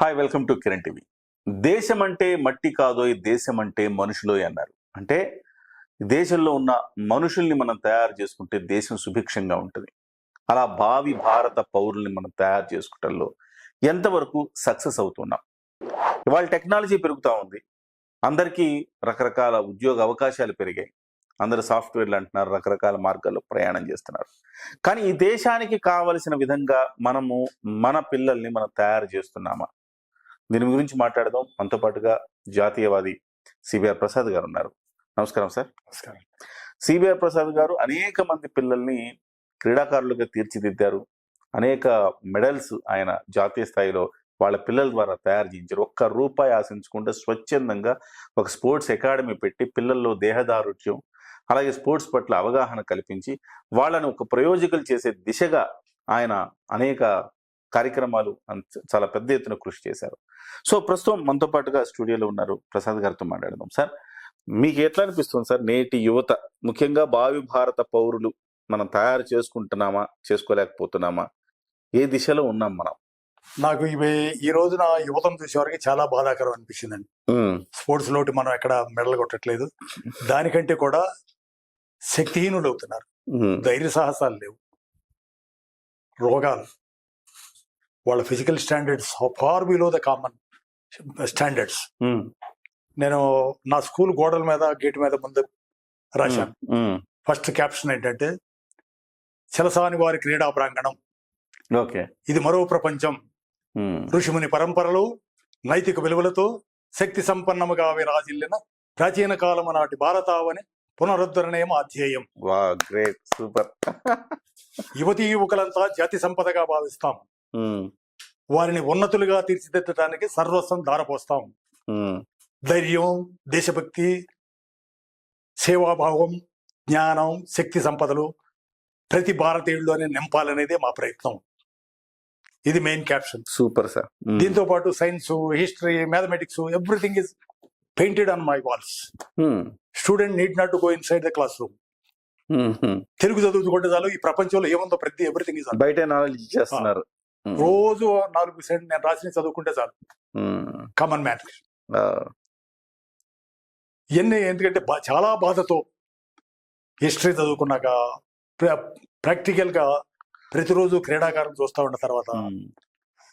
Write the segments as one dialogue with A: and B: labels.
A: Hi welcome to Kiran TV దేశం అంటే మట్టి కాదోయ్ దేశం అంటే మనుషులోయ్ అన్నారు. అంటే దేశంలో ఉన్న మనుషుల్ని మనం తయారు చేసుకుంటే దేశం సుభిక్షంగా ఉంటుంది. అలా భావి భారత పౌరుల్ని మనం తయారు చేసుకోవటంలో ఎంతవరకు సక్సెస్ అవుతున్నాం? ఇవాళ టెక్నాలజీ పెరుగుతూ ఉంది. అందరికీ రకరకాల ఉద్యోగ అవకాశాలు పెరిగాయి. అందరు సాఫ్ట్వేర్లు అంటున్నారు రకరకాల మార్గాల్లో ప్రయాణం చేస్తున్నారు. కానీ ఈ దేశానికి కావలసిన విధంగా మనము మన పిల్లల్ని మనం తయారు చేస్తున్నామా? దీని గురించి మాట్లాడదాం. మనతో పాటుగా జాతీయవాది సిబిఆర్ ప్రసాద్ గారు ఉన్నారు. నమస్కారం సార్.
B: నమస్కారం.
A: సిబిఆర్ ప్రసాద్ గారు అనేక మంది పిల్లల్ని క్రీడాకారులుగా తీర్చిదిద్దారు. అనేక మెడల్స్ ఆయన జాతీయ స్థాయిలో వాళ్ళ పిల్లల ద్వారా తయారు చేయించారు. ఒక్క రూపాయి ఆశించకుండా స్వచ్ఛందంగా ఒక స్పోర్ట్స్ అకాడమీ పెట్టి పిల్లల్లో దేహదారుఢ్యం అలాగే స్పోర్ట్స్ పట్ల అవగాహన కల్పించి వాళ్ళని ఒక ప్రయోజకులు చేసే దిశగా ఆయన అనేక కార్యక్రమాలు అంత- చాలా పెద్ద ఎత్తున కృషి చేశారు. సో ప్రస్తుతం మనతో పాటుగా స్టూడియోలో ఉన్నారు ప్రసాద్ గారితో మాట్లాడదాం. సార్ మీకు ఎట్లా అనిపిస్తుంది సార్? నేటి యువత ముఖ్యంగా భావి భారత పౌరులు మనం తయారు చేసుకుంటున్నామా చేసుకోలేకపోతున్నామా? ఏ దిశలో ఉన్నాం మనం?
B: నాకు ఇవి ఈ రోజున యువతను చూసేవారికి చాలా బాధాకరం అనిపించిందండి. స్పోర్ట్స్ లోటి మనం ఎక్కడ మెడల్ కొట్టట్లేదు. దానికంటే కూడా శక్తిహీనులు అవుతున్నారు ధైర్య సాహసాలు లేవు. రోగాలు. వాళ్ళ physical standards far below the common standards. నేను నా స్కూల్ గోడల మీద గేట్ మీద ముందు రాశాను. ఫస్ట్ క్యాప్షన్ ఏంటంటే చిలసాని వారి క్రీడా ప్రాంగణం.
A: ఓకే.
B: ఇది మరో ప్రపంచం. ఋషిముని పరంపరలు నైతిక విలువలతో శక్తి సంపన్నముగా విరాజిల్లిన ప్రాచీన కాలము నాటి భారతావని పునరుద్ధరణయం అధ్యేయం.
A: Great super.
B: యువతీ యువకులంతా జాతి సంపదగా భావిస్తాం. వారిని ఉన్నతులుగా తీర్చిదిద్దడానికి సర్వస్వం ధారపోస్తాం
A: ఉమ్,
B: ధైర్యం దేశభక్తి సేవాభావం జ్ఞానం శక్తి సంపదలు ప్రతి భారతీయుల్లోనే నింపాలనేదే మా ప్రయత్నం. ఇది మెయిన్ క్యాప్షన్
A: సూపర్ సార్.
B: దీంతో పాటు science history mathematics everything is painted on my walls. Student need not to go inside the classroom. Telugu చదువుకుంటే చాలు ఈ ప్రపంచంలో ఏముందో ప్రతి ఎవ్రీథింగ్ ఇస్
A: బయట నాలెడ్జ్ ఇచ్చేస్తున్నారు. ఉమ్,
B: రోజు నాలుగు సెంట్ నేను రాసిన చదువుకుంటే చాలు కామన్ మ్యాన్
A: ఆ,
B: ఇవన్నీ ఎందుకంటే చాలా బాధతో హిస్టరీ చదువుకున్నాక ప్రాక్టికల్గా ప్రతిరోజు క్రీడాకారం చూస్తా ఉన్న తర్వాత
A: ఉమ్,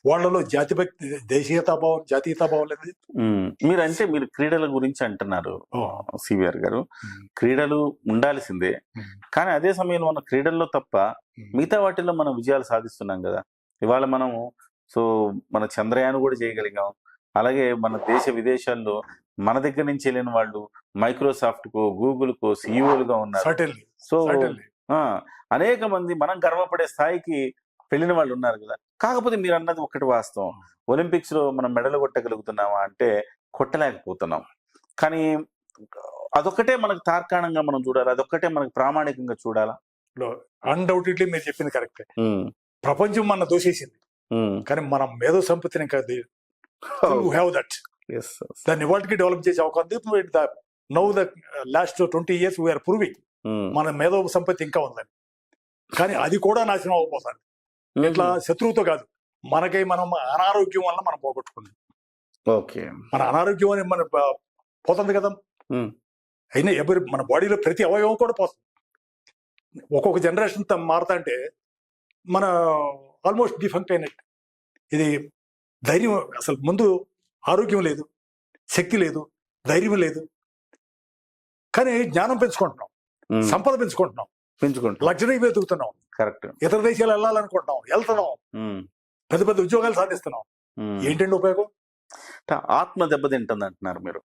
B: వాళ్ళలో జాతిభక్తి దేశీయతాభావం జాతీయతాభావం లేదు.
A: మీరు అంటే మీరు క్రీడల గురించి అంటున్నారు. సివిఆర్ గారు. క్రీడలు ఉండాల్సిందే. కానీ అదే సమయంలో మన క్రీడల్లో తప్ప. మిగతా వాటిల్లో మనం విజయాలు సాధిస్తున్నాం కదా ఇవాళ మనము సో మన చంద్రయాన్ కూడా చేయగలిగాం. అలాగే మన దేశ విదేశాల్లో మన దగ్గర నుంచి వెళ్ళిన వాళ్ళు మైక్రోసాఫ్ట్ కో గూగుల్ కో సీఈఓలుగా ఉన్నారు. సో అనేక మంది మనం గర్వపడే స్థాయికి వెళ్ళిన వాళ్ళు ఉన్నారు కదా. కాకపోతే మీరు అన్నది ఒకటి వాస్తవం. ఒలింపిక్స్లో మనం మెడల్ కొట్టగలుగుతున్నామా అంటే కొట్టలేకపోతున్నాం. కానీ అదొక్కటే మనకు తార్కాణంగా మనం చూడాలి? అదొక్కటే మనకు ప్రామాణికంగా చూడాలా?
B: అన్డౌటెడ్లీ మీరు చెప్పింది కరెక్టే. ప్రపంచం మన దోషేసింది.
A: ఉమ్.
B: కానీ మనం మేధో సంపత్తిని ఇంకా హ్యావ్ దట్
A: Yes, yes.
B: దాన్ని ఇవాటికి డెవలప్ చేసే అవకాశం now the last twenty years we are proving మన మేధో సంపత్తి ఇంకా ఉందని కానీ అది కూడా నాశనం అవబోతుంది ఇట్లా శత్రువుతో కాదు. మనకై మనం అనారోగ్యం వల్ల మనం పోగొట్టుకుంది
A: ఓకే
B: మన అనారోగ్యం అని మన పోతుంది కదా.
A: Hmm.
B: అయినా ఎవరి మన బాడీలో ప్రతి అవయవం కూడా పోతుంది. ఒక్కొక్క జనరేషన్ మారుతా అంటే మన ఆల్మోస్ట్ డిఫెక్ట్ అయినట్టు. ఇది ధైర్యం అసలు ముందు ఆరోగ్యం లేదు శక్తి లేదు ధైర్యం లేదు. కానీ జ్ఞానం పెంచుకుంటున్నాం సంపద పెంచుకుంటున్నాం
A: పెంచుకుంటాం
B: లగ్జరీ వెతుకుతున్నాం
A: కరెక్ట్.
B: ఇతర దేశాలు వెళ్ళాలనుకుంటున్నాం వెళ్తున్నాం. పెద్ద పెద్ద ఉద్యోగాలు సాధిస్తున్నాం. ఏంటండి ఉపయోగం?
A: ఆత్మ దెబ్బతింటుంది అంటున్నారు మీరు.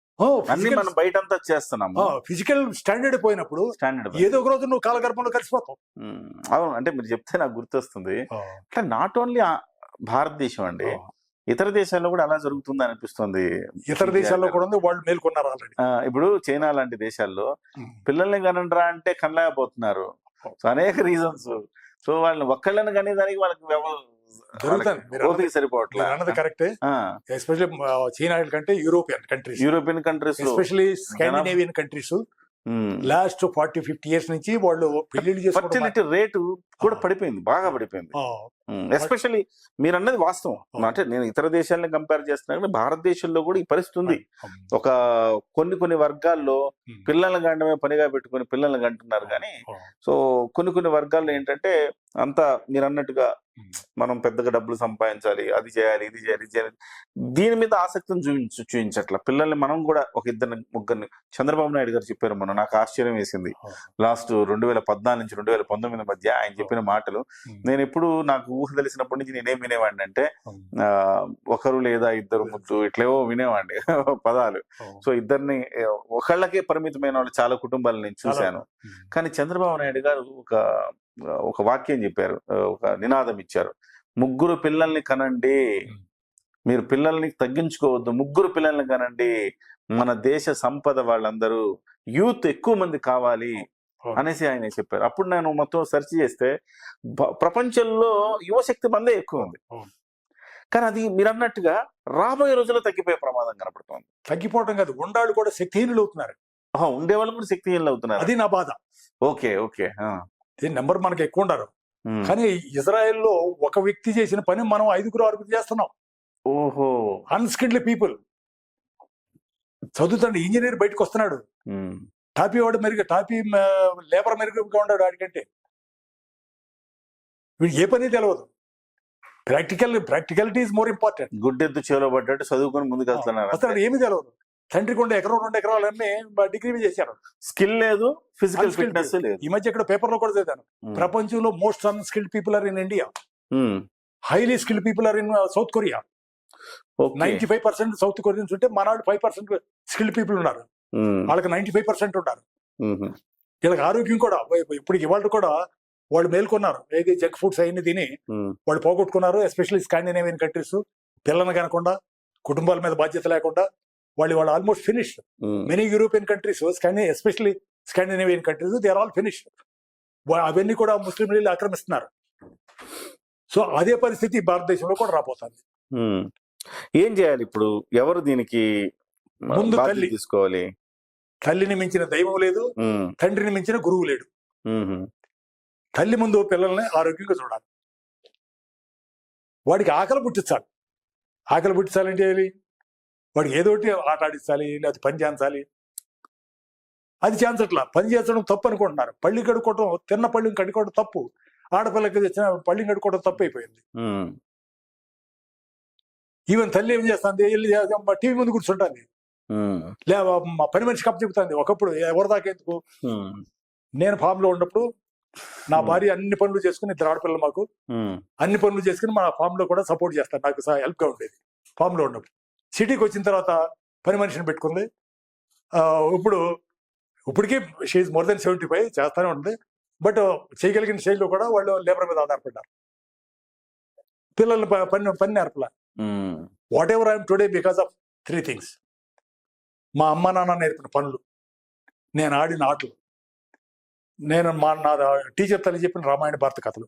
A: అన్ని మనం బయట అంతా చేస్తున్నాము
B: ఫిజికల్ స్టాండర్డ్ పోయినప్పుడు
A: స్టాండర్డ్
B: ఏదో ఒక రోజు నువ్వు కాలగర్భంలో కలిసిపోతావు.
A: అవును. అంటే మీరు చెప్తే నాకు గుర్తొస్తుంది. అంటే నాట్ ఓన్లీ భారతదేశం అండి ఇతర దేశాల్లో కూడా అలా జరుగుతుంది అనిపిస్తుంది.
B: ఇతర దేశాల్లో కూడా ఉంది వాళ్ళు మేల్కొన్నారు ఆల్రెడీ
A: ఇప్పుడు చైనా లాంటి దేశాల్లో పిల్లల్ని కనండ్రా అంటే కనలేకపోతున్నారు. సో అనేక రీజన్స్ సో వాళ్ళని ఒక్కళ్ళని కనేదానికి వాళ్ళకి
B: జరుగుతుంది. మీరు
A: వాళ్ళకి ఓపిక సరిపోవట్లే.
B: అన్నది కరెక్టే.
A: ఆ,
B: ఎస్పెషల్లీ చైనా కంటే European countries.
A: European countries
B: especially Scandinavian countries. Last forty fifty years నుంచి వాళ్ళు పెళ్ళిళ్ళు చేసుకోవడం
A: ఫర్టిలిటీ రేటు కూడా పడిపోయింది బాగా పడిపోయింది. ఎస్పెషల్లీ మీరు అన్నది వాస్తవం. అంటే నేను ఇతర దేశాలను కంపేర్ చేస్తున్నా కానీ భారతదేశంలో కూడా ఈ పరిస్థితి ఉంది. ఒక కొన్ని కొన్ని వర్గాల్లో. పిల్లల్ని గంటమే పనిగా పెట్టుకుని పిల్లల్ని గంటున్నారు కానీ. సో కొన్ని కొన్ని వర్గాల్లో ఏంటంటే అంతా మీరు అన్నట్టుగా. మనం పెద్దగా డబ్బులు సంపాదించాలి అది చేయాలి ఇది చేయాలి ఇది చేయాలి దీని మీద ఆసక్తిని చూపించు చూపించట్ల పిల్లల్ని మనం కూడా ఒక ఇద్దరిని ముగ్గురిని చంద్రబాబు నాయుడు గారు చెప్పారు మొన్న నాకు ఆశ్చర్యం వేసింది. లాస్ట్ రెండు వేల పద్నాలుగు నుంచి రెండు వేల పంతొమ్మిది మధ్య ఆయన చెప్పిన మాటలు. నేను ఎప్పుడు నాకు ఊహ తెలిసినప్పటి నుంచి నేనేం వినేవాడిని అంటే ఒకరు లేదా ఇద్దరు ముద్దు ఇట్లేవో వినేవాడిని పదాలు. సో ఇద్దరిని ఒకళ్ళకే పరిమితమైన వాళ్ళు చాలా కుటుంబాలు నేను. చూశాను. కానీ చంద్రబాబు నాయుడు గారు ఒక ఒక వాక్యం చెప్పారు. ఒక నినాదం ఇచ్చారు. ముగ్గురు పిల్లల్ని కనండి. మీరు పిల్లల్ని తగ్గించుకోవద్దు. ముగ్గురు పిల్లల్ని కనండి. మన దేశ సంపద వాళ్ళందరూ యూత్ ఎక్కువ మంది కావాలి. అనేసి ఆయన చెప్పారు. అప్పుడు నేను మొత్తం సెర్చ్ చేస్తే ప్రపంచంలో యువశక్తి మందే ఎక్కువ ఉంది. కానీ అది మీరు అన్నట్టుగా రాబోయే రోజుల్లో తగ్గిపోయే ప్రమాదం కనపడుతోంది.
B: తగ్గిపోవడం కాదు. ఉండాళ్ళు కూడా శక్తిహీనులు అవుతున్నారు.
A: ఆహా, ఉండేవాళ్ళు కూడా శక్తిహీనులు అవుతున్నారు.
B: అది నా బాధ.
A: Okay okay.
B: దీని నెంబర్ మనకి ఎక్కువ ఉండరు. కానీ ఇజ్రాయెల్లో ఒక వ్యక్తి చేసిన పని మనం ఐదుగురు ఆరుగురు చేస్తున్నాం.
A: ఓహో.
B: Unskilled people. చదువుతాడు ఇంజనీర్ బయటకు వస్తున్నాడు. టాపీ వాడు మెరుగు టాపీ లేబర్ మెరుగుగా ఉన్నాడు వాడికంటే వీడు ఏ పని తెలియదు practical practicality is more important
A: గుడ్డెద్దు చేలో పడ్డట్టు చదువుకొని ముందుకు వెళ్తున్నారు
B: అసలు ఏమీ తెలియదు తండ్రికి ఉండే ఎకరం రెండు ఎకరాలన్నీ డిగ్రీ చేశారు
A: స్కిల్ లేదు ఫిజికల్. ఫిట్నెస్ లేదు
B: ఈ మధ్య ఇక్కడ పేపర్లో కూడా చదివాను
A: ఉమ్.
B: ప్రపంచంలో most unskilled people are in India
A: um.
B: Highly skilled people are in South Korea ninety five percent South Koreans ఉంటే మన ఫైవ్ పర్సెంట్ స్కిల్డ్ పీపుల్ ఉన్నారు
A: ఉమ్.
B: వాళ్ళకి నైన్టీ ఫైవ్ పర్సెంట్ ఉన్నారు. వీళ్ళకి ఆరోగ్యం కూడా ఇప్పుడు ఇవాళ కూడా వాళ్ళు మేల్కొన్నారు ఏది జంక్ ఫుడ్స్ అయిన తిని. వాళ్ళు పోగొట్టుకున్నారు ఎస్పెషల్లీ స్కాండినేవియన్ కంట్రీస్ పిల్లల్ని కనకుండా కుటుంబాల మీద బాధ్యత లేకుండా వాళ్ళు వాళ్ళు almost finish. Many European countries Scandi especially Scandinavian countries they are all finish అవన్నీ కూడా ముస్లిం లీలు ఆక్రమిస్తున్నారు సో అదే పరిస్థితి భారతదేశంలో కూడా రాబోతుంది
A: ఉమ్. ఏం చేయాలి ఇప్పుడు ఎవరు దీనికి
B: ముందు తల్లి.
A: తీసుకోవాలి
B: తల్లిని మించిన దైవం లేదు
A: ఉమ్.
B: తండ్రిని మించిన గురువు లేడు
A: ఉమ్.
B: తల్లి ముందు పిల్లల్ని ఆరోగ్యంగా చూడాలి వాడికి ఆకలి పుట్టించాలి ఆకలి పుట్టించాలంటే ఏంటి? వాడికి ఏదో ఒకటి ఆట ఆడించాలి లేదా పని చేయించాలి అది చేయించట్లా పని చేయించడం తప్పు అనుకుంటున్నారు. పళ్ళి కడుక్కోవడం తిన్న పళ్ళిని కడుక్కోవడం తప్పు. ఆడపిల్లకి తెచ్చిన పళ్ళిని కడుక్కోవడం తప్పు అయిపోయింది. ఈవెన్ తల్లి ఏం చేస్తుంది? వెళ్ళి టీవీ ముందు కూర్చుంటుంది. లే మా పని మనిషి కప్పు చెబుతుంది. ఒకప్పుడు ఎవరి దాకా ఎందుకు. నేను ఫామ్లో ఉన్నప్పుడు నా భార్య అన్ని పనులు చేసుకుని ఇద్దరు ఆడపిల్లలు మాకు. అన్ని పనులు చేసుకుని మా ఫామ్లో కూడా సపోర్ట్ చేస్తాను నాకు హెల్ప్గా ఉండేది. ఫామ్లో ఉన్నప్పుడు. సిటీకి వచ్చిన తర్వాత పని మనిషిని పెట్టుకుంది. ఇప్పుడు ఇప్పటికీ she more than seventy five చేస్తానే ఉంటుంది. బట్ చేయగలిగిన శైలిలో కూడా వాళ్ళు లేబర్ మీద ఆధారపడ్డారు. పిల్లల్ని పని పని నేర్పల. Whatever I'm today because of three things మా అమ్మ నాన్న నేర్పిన పనులు. నేను ఆడిన ఆటలు. నేను మా నా టీచర్ తల్లి చెప్పిన రామాయణ భారత కథలు.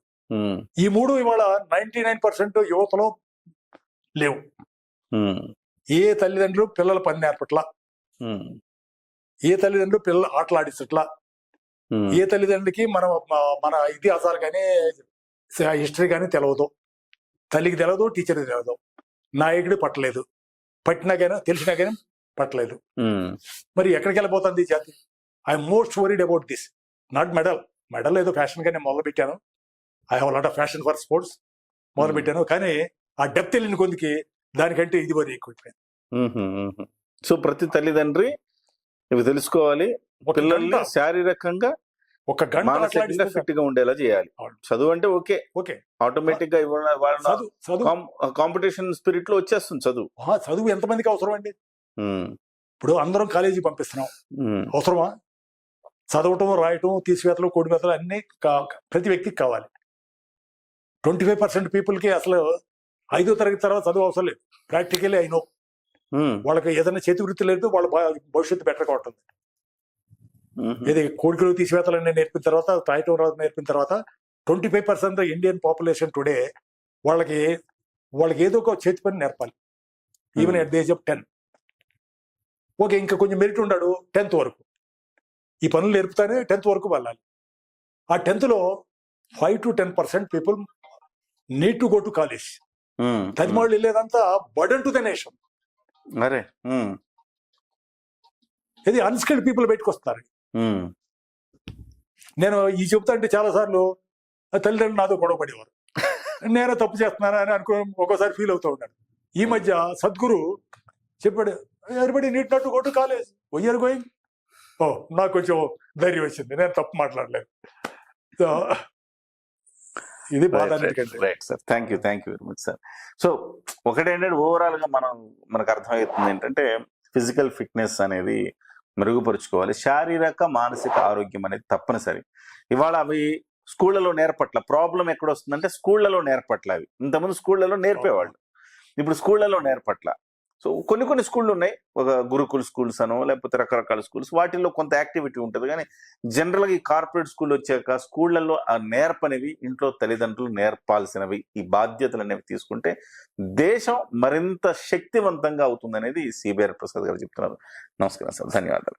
B: ఈ మూడు ఇవాళ నైన్టీ నైన్ పర్సెంట్ యువతలో లేవు. ఏ తల్లిదండ్రులు పిల్లల పని నేర్పట్లా. ఏ తల్లిదండ్రులు పిల్లలు ఆటలాడించట్లా
A: ఉమ్.
B: ఏ తల్లిదండ్రులకి మన మన ఇతిహాసాలు కానీ హిస్టరీ కానీ తెలియదు తల్లికి తెలియదు టీచర్కి తెలియదు నాయకుడు పట్టలేదు. పట్టినా కానీ తెలిసినా కానీ పట్టలేదు. మరి ఎక్కడికి వెళ్ళిపోతుంది ఈ జాతి? I'm most worried about this. Not medal. Medal ఏదో ఫ్యాషన్ గానే మొదలు పెట్టాను I have lot of passion for sports మొదలు పెట్టాను కానీ ఆ డెప్త్ వెళ్ళిన కొందికి దానికంటే ఇది వరకు ఎక్కువ
A: ఉహు, ఉహు. సో ప్రతి తల్లిదండ్రి ఇవి తెలుసుకోవాలి. పిల్లల్ని శారీరకంగా
B: ఒక గంట
A: ఫిట్గా ఉండేలా చేయాలి. చదువు అంటే ఓకే.
B: ఓకే. ఆటోమేటిక్గా
A: కాంపిటీషన్ స్పిరిట్లో వచ్చేస్తుంది చదువు.
B: ఆ, చదువు ఎంతమందికి అవసరం అండి? ఇప్పుడు అందరం కాలేజీ పంపిస్తున్నాం. అవసరమా? చదవటం రాయటం తీసివేతలు కోడివేతలు అన్ని ప్రతి వ్యక్తికి కావాలి. ట్వంటీ ఫైవ్ పర్సెంట్ పీపుల్కి అసలు ఐదో తరగతి తర్వాత చదువు అవసరం లేదు. ప్రాక్టికల్లీ అయినో
A: ఉమ్,
B: వాళ్ళకి ఏదైనా చేతి వృత్తి లేదు వాళ్ళ భవిష్యత్తు బెటర్గా ఉంటుంది.
A: ఉమ్,
B: ఇది కోడికలు తీసివేతలన్నీ నేర్పిన తర్వాత రాయటం రాదు నేర్పిన తర్వాత twenty five percent Indian population today వాళ్ళకి వాళ్ళకి ఏదో ఒక చేతి పని నేర్పాలి. Even
A: Hmm.
B: At the age of ten okay ఇంకా కొంచెం మెరిట్ ఉన్నాడు టెన్త్ వరకు. ఈ పనులు నేర్పుతానే టెన్త్ వరకు వెళ్ళాలి. ఆ టెన్త్లో five to ten percent people need to go to college
A: um,
B: తదిమాళ్ళు వెళ్ళేదంతా బర్డన్ టు ద నేషన్.
A: అరే
B: ఇది అన్స్కిల్డ్ పీపుల్
A: ఉమ్,
B: నేను ఈ చెప్తా అంటే చాలా సార్లు తల్లిదండ్రులు నాతో గొడవ పడేవారు. నేను తప్పు చేస్తున్నాను అని అనుకో ఒక్కోసారి ఫీల్ అవుతూ ఉన్నాను ఈ మధ్య సద్గురు చెప్పాడు ఎవరిబడి నీట్ నట్టు కొట్టు కాలేజ్? వయ్యర్ గోయింగ్ ఓ నాకు కొంచెం ధైర్యం వచ్చింది. నేను తప్పు మాట్లాడలేదు. సో ఇది బాధ
A: right sir thank you thank you very much sir so ఒకటేంటంటే ఓవరాల్గా మనం మనకు అర్థమవుతుంది ఏంటంటే ఫిజికల్ ఫిట్నెస్ అనేది మెరుగుపరుచుకోవాలి. శారీరక మానసిక ఆరోగ్యం అనేది తప్పనిసరి. ఇవాళ అవి స్కూళ్ళలో నేర్పట్ల. ప్రాబ్లం ఎక్కడ వస్తుందంటే స్కూళ్ళలో నేర్పట్ల అవి. ఇంతకుముందు స్కూళ్ళలో నేర్పేవాళ్ళు. ఇప్పుడు స్కూళ్ళలో నేర్పట్ల. సో కొన్ని కొన్ని స్కూళ్ళు ఉన్నాయి ఒక గురుకుల స్కూల్స్ అనో లేకపోతే రకరకాల స్కూల్స్. వాటిల్లో కొంత యాక్టివిటీ ఉంటుంది. కానీ జనరల్గా ఈ కార్పొరేట్ స్కూల్ వచ్చాక స్కూళ్ళల్లో ఆ నేర్పనివి ఇంట్లో తల్లిదండ్రులు నేర్పాల్సినవి ఈ బాధ్యతలు అనేవి తీసుకుంటే దేశం మరింత శక్తివంతంగా అవుతుందనేది సిబిఆర్ ప్రసాద్ గారు చెప్తున్నారు. నమస్కారం సార్. ధన్యవాదాలు.